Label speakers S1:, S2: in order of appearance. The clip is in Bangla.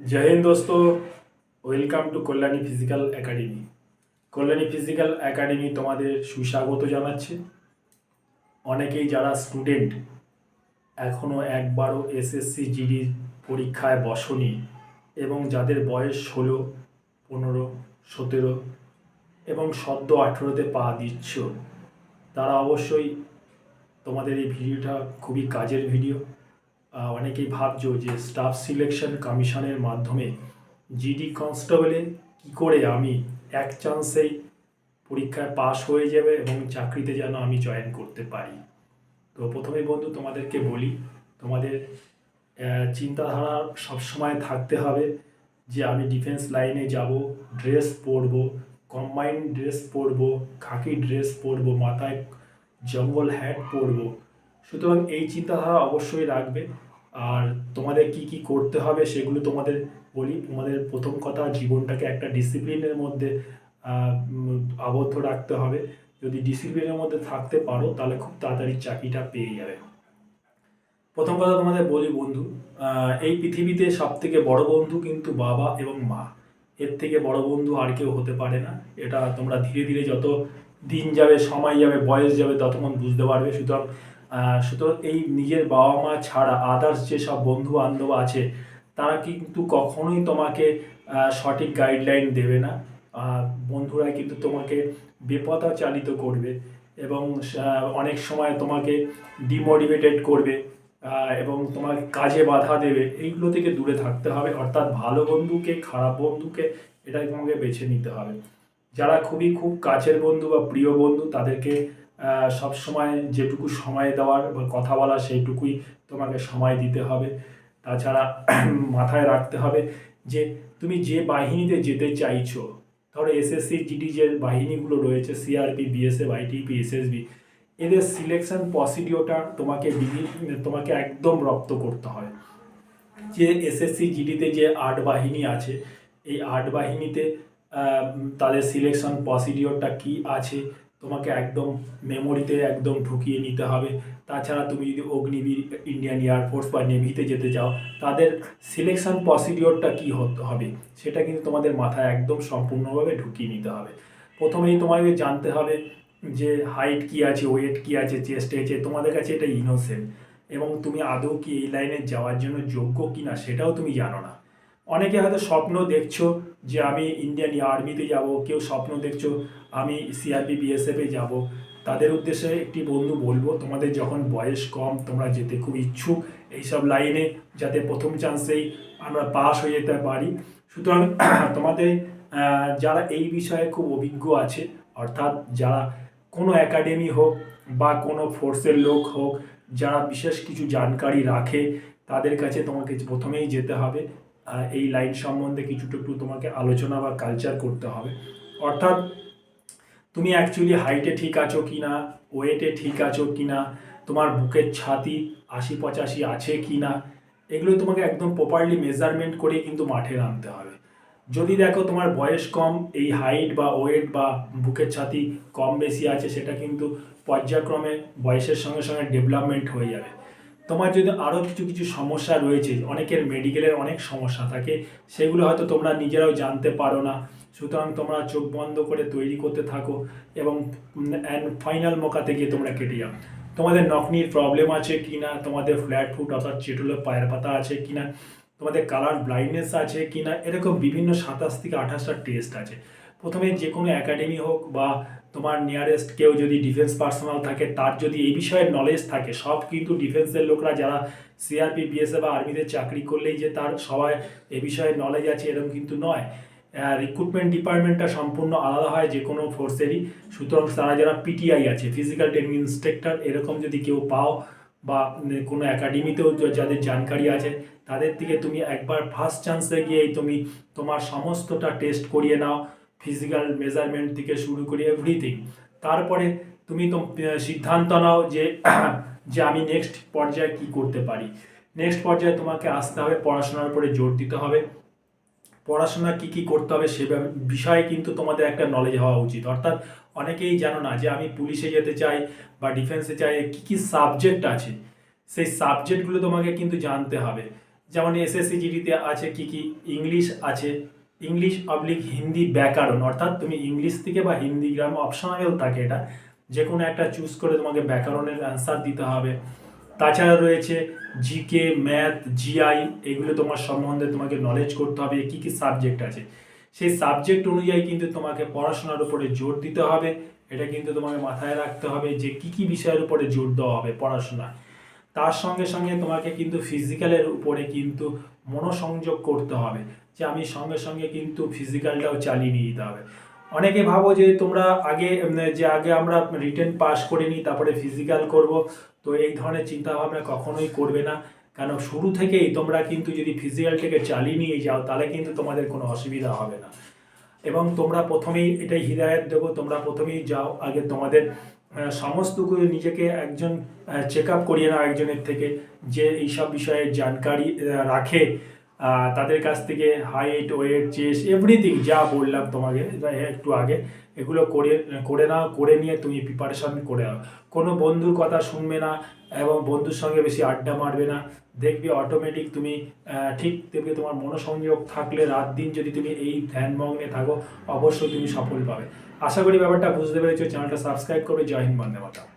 S1: জয় হিন্দ দোস্ত welcome to Kalyani physical academy Kalyani physical academy তোমাদের সুস্বাগত জানাচ্ছে। অনেকেই যারা স্টুডেন্ট এখনও একবারও এসএসসি জিডির পরীক্ষায় বসনি এবং যাদের বয়স ষোলো, পনেরো, সতেরো এবং সদ্য আঠেরোতে পা দিচ্ছ, তারা অবশ্যই তোমাদের এই ভিডিওটা খুবই কাজের ভিডিও। অনেকেই ভাবছ যে স্টাফ সিলেকশন কমিশনের মাধ্যমে জিডি কনস্টেবলে কী করে আমি এক চান্সেই পরীক্ষায় পাশ হয়ে যাবে এবং চাকরিতে যেন আমি জয়েন করতে পারি? তো প্রথমে বন্ধু তোমাদেরকে বলি, তোমাদের চিন্তাধারা সবসময় থাকতে হবে যে আমি ডিফেন্স লাইনে যাব ড্রেস পরবো কম্বাইন ড্রেস পরবো খাকি ড্রেস পরবো, মাথায় জঙ্গল হ্যাট পরবো। সুতরাং এই চিন্তাধারা অবশ্যই রাখবে। আর তোমাদের কি কি করতে হবে সেগুলো তোমাদের বলি। তোমাদের প্রথম কথা, জীবনটাকে একটা ডিসিপ্লিনের মধ্যে আবদ্ধ রাখতে হবে। যদি ডিসিপ্লিনের মধ্যে থাকতে পারো, তাহলে খুব তাড়াতাড়ি চাকরিটা পেয়ে যাবে। প্রথম কথা তোমাদের বলি বন্ধু এই পৃথিবীতে সব থেকে বড় বন্ধু কিন্তু বাবা এবং মা। এর থেকে বড় বন্ধু আর কেউ হতে পারে না। এটা তোমরা ধীরে ধীরে যত দিন যাবে, সময় যাবে, বয়স যাবে, ততক্ষণ বুঝতে পারবে। সুতরাং সুতরাং এই নিজের বাবা মা ছাড়া আদার্স যেসব বন্ধু বান্ধব আছে, তারা কিন্তু কখনোই তোমাকে সঠিক গাইডলাইন দেবে না। বন্ধুরা কিন্তু তোমাকে বেপথা চালিত করবে এবং অনেক সময় তোমাকে ডিমোটিভেটেড করবে এবং তোমার কাজে বাধা দেবে। এইগুলো থেকে দূরে থাকতে হবে। অর্থাৎ ভালো বন্ধুকে, খারাপ বন্ধুকে, এটাই তোমাকে বেছে নিতে হবে। যারা খুবই খুব কাছের বন্ধু বা প্রিয় বন্ধু তাদেরকে আহ, সবসময় যেটুকু সময় দেওয়ার বা কথা বলার সেইটুকুই তোমাকে সময় দিতে হবে। তাছাড়া মাথায় রাখতে হবে যে তুমি যে বাহিনীতে যেতে চাইছো ধরো এসএসসি জিডি যে বাহিনীগুলো রয়েছে সিআরপি বিএসএফ আইটিপি এসএসবি এদের সিলেকশন প্রসিডিওরটা তোমাকে তোমাকে একদম রপ্ত করতে হয়। যে এসএসসি জিডিতে যে আট বাহিনী আছে এই আট বাহিনীতে তাদের সিলেকশন প্রসিডিওরটা কি আছে? তোমাকে একদম মেমোরিতে একদম ঢুকিয়ে নিতে হবে। তাছাড়া তুমি যদি অগ্নিবীর ইন্ডিয়ান এয়ারফোর্স বা নেভিতে যেতে চাও, তাদের সিলেকশন প্রসিডিওরটা কি হতে, হবে? সেটা কিন্তু তোমাদের মাথায় একদম সম্পূর্ণভাবে ঢুকিয়ে নিতে হবে। প্রথমেই তোমাকে জানতে হবে যে হাইট কি আছে ওয়েট কি আছে চেস্ট আছে, তোমাদের কাছে এটা ইনোসেন্ট এবং তুমি আদৌ কি এই লাইনে যাওয়ার জন্য যোগ্য কি না সেটাও তুমি জানো না। অনেকে হয়তো স্বপ্ন দেখছ যে আমি ইন্ডিয়ান আর্মিতে যাব, কেউ স্বপ্ন দেখছ, আমি সিআরপি বিএসএফে যাব। তাদের উদ্দেশ্যে একটি বন্ধু বলব, তোমাদের যখন বয়স কম, তোমরা যেতে খুব ইচ্ছুক এইসব লাইনে যাতে প্রথম চান্সেই আমরা পাস হয়ে যেতে পারি। সুতরাং তোমাদের যারা এই বিষয়ে খুব অভিজ্ঞ আছে, অর্থাৎ যারা কোনো একাডেমি হোক বা কোনো ফোর্সের লোক হোক, যারা বিশেষ কিছু জানকারি রাখে, তাদের কাছে তোমাকে প্রথমেই যেতে হবে। এই লাইন সম্বন্ধে কিছুটা একটু তোমাকে আলোচনা বা কালচার করতে হবে। অর্থাৎ, তুমি অ্যাকচুয়ালি হাইটে ঠিক আছো কি না ওয়েটে ঠিক আছো কি না, তোমার বুকের ছাতি আশি পঁচাশি আছে কি না, এগুলো তোমাকে একদম প্রপারলি মেজারমেন্ট করে কিন্তু মাঠে নামতে হবে। যদি দেখো তোমার বয়স কম, এই হাইট বা ওয়েট বা বুকের ছাতি কম বেশি আছে, সেটা কিন্তু পর্যায়ক্রমে বয়সের সঙ্গে সঙ্গে ডেভেলপমেন্ট হয়ে যাবে। তোমার যদি আরও কিছু কিছু সমস্যা রয়েছে, অনেকের মেডিকেলের অনেক সমস্যা থাকে, সেগুলো হয়তো তোমরা নিজেরাও জানতে পারো না। সুতরাং তোমরা চোখ বন্ধ করে তৈরি করতে থাকো এবং অ্যান্ড ফাইনাল মোকাতে গিয়ে তোমরা কেটে যাও। তোমাদের নকনির প্রবলেম আছে কি না তোমাদের ফ্ল্যাট ফুট অর্থাৎ চেটুলো পায়ের পাতা আছে কি না তোমাদের কালার ব্লাইন্ডনেস আছে কি না এরকম বিভিন্ন সাতাশ থেকে আঠাশটা টেস্ট আছে। প্রথমে যে কোনো একাডেমি হোক বা তোমার নিয়ারেস্ট কেউ যদি ডিফেন্স পার্সোনাল থাকে, তার যদি এই বিষয়ে নলেজ থাকে, সব কিন্তু ডিফেন্সের লোকরা যারা সিআরপি বিএসএ বা আর্মিতে চাকরি করলেই যে তার সবাই এ বিষয়ে নলেজ আছে, এরকম কিন্তু নয়। রিক্রুটমেন্ট ডিপার্টমেন্টটা সম্পূর্ণ আলাদা হয় যে কোনো ফোর্সেরই সুতরাং তারা যারা পিটিআই আছে ফিজিক্যাল ট্রেনিং ইন্সট্রাক্টর এরকম যদি কেউ পাও বা কোনো একাডেমিতেও যাদের জানকারি আছে, তাদের থেকে তুমি একবার ফার্স্ট চান্সে গিয়েই তুমি তোমার সমস্তটা টেস্ট করিয়ে নাও ফিজিক্যাল মেজারমেন্ট থেকে শুরু করে এভরিথিং তারপরে তুমি তো সিদ্ধান্ত নাও যে যে আমি নেক্সট পর্যায়ে কি করতে পারি। নেক্সট পর্যায়ে তোমাকে আসতে হবে, পড়াশোনার উপরে জোর দিতে হবে। পড়াশোনা কি কি করতে হবে সে বিষয়ে কিন্তু তোমাদের একটা নলেজ হওয়া উচিত। অর্থাৎ অনেকেই জানো না যে আমি পুলিশে যেতে চাই বা ডিফেন্সে চাই, কি কি সাবজেক্ট আছে? সেই সাবজেক্টগুলো তোমাকে কিন্তু জানতে হবে। যেমন এসএসসি জিডিতে আছে কি কি ইংলিশ আছে। ইংলিশ পাবলিক হিন্দি ব্যাকরণ। অর্থাৎ তুমি ইংলিশ থেকে বা হিন্দি গ্রাম অপশনাল থাকে এটা। যে কোনো একটা চুজ করে তোমাকে ব্যাকরণের অ্যান্সার দিতে হবে। তাছাড়া রয়েছে জিকে ম্যাথ জিআই এগুলো তোমার সম্বন্ধে তোমাকে নলেজ করতে হবে, কি কি সাবজেক্ট আছে। সেই সাবজেক্ট অনুযায়ী কিন্তু তোমাকে পড়াশোনার উপরে জোর দিতে হবে, এটা কিন্তু তোমাকে মাথায় রাখতে হবে যে কি কি বিষয়ের উপরে জোর দেওয়া হবে পড়াশোনা তার সঙ্গে সঙ্গে তোমাকে কিন্তু ফিজিক্যালের উপরে কিন্তু মনোসংযোগ করতে হবে, যে আমি সঙ্গে সঙ্গে কিন্তু ফিজিক্যালটাও চালিয়ে নিয়ে যেতে হবে। অনেকে ভাবো যে তোমরা আগে যে আগে আমরা রিটেন পাস করে নিই তারপরে ফিজিক্যাল করব, তো এই ধরনের চিন্তাভাবনা কখনোই করবে না। কেন? শুরু থেকেই তোমরা কিন্তু যদি ফিজিক্যালটাকে চালিয়ে নিয়ে যাও, তাহলে কিন্তু তোমাদের কোনো অসুবিধা হবে না। এবং তোমরা প্রথমেই এটাই হৃদায়ত দেবো, তোমরা প্রথমেই যাও, আগে তোমাদের সমস্ত নিজেকে একজন চেক আপ করিয়ে নাও একজনের থেকে, যে এইসব বিষয়ে জানকারি রাখে। তাদের কাছ থেকে হাইট ওয়েট চেস এভরিথিং যা বললাম তোমাকে একটু আগে, এগুলো করে করে নাও, করে নিয়ে তুমি প্রিপারেশন করে নাও। কোনো বন্ধুর কথা শুনবে না এবং বন্ধুর সঙ্গে বেশি আড্ডা মারবে না। দেখবে অটোমেটিক তুমি ঠিক দেখবে তোমার মনোসংযোগ থাকলে রাত দিন যদি তুমি এই ধ্যানমগ্নে থাকো, অবশ্যই তুমি সফল পাবে। আশা করি ব্যাপারটা বুঝতে পেরেছ। চ্যানেলটা সাবস্ক্রাইব করবে। জয় হিন্দ, বন্দে মাতরম।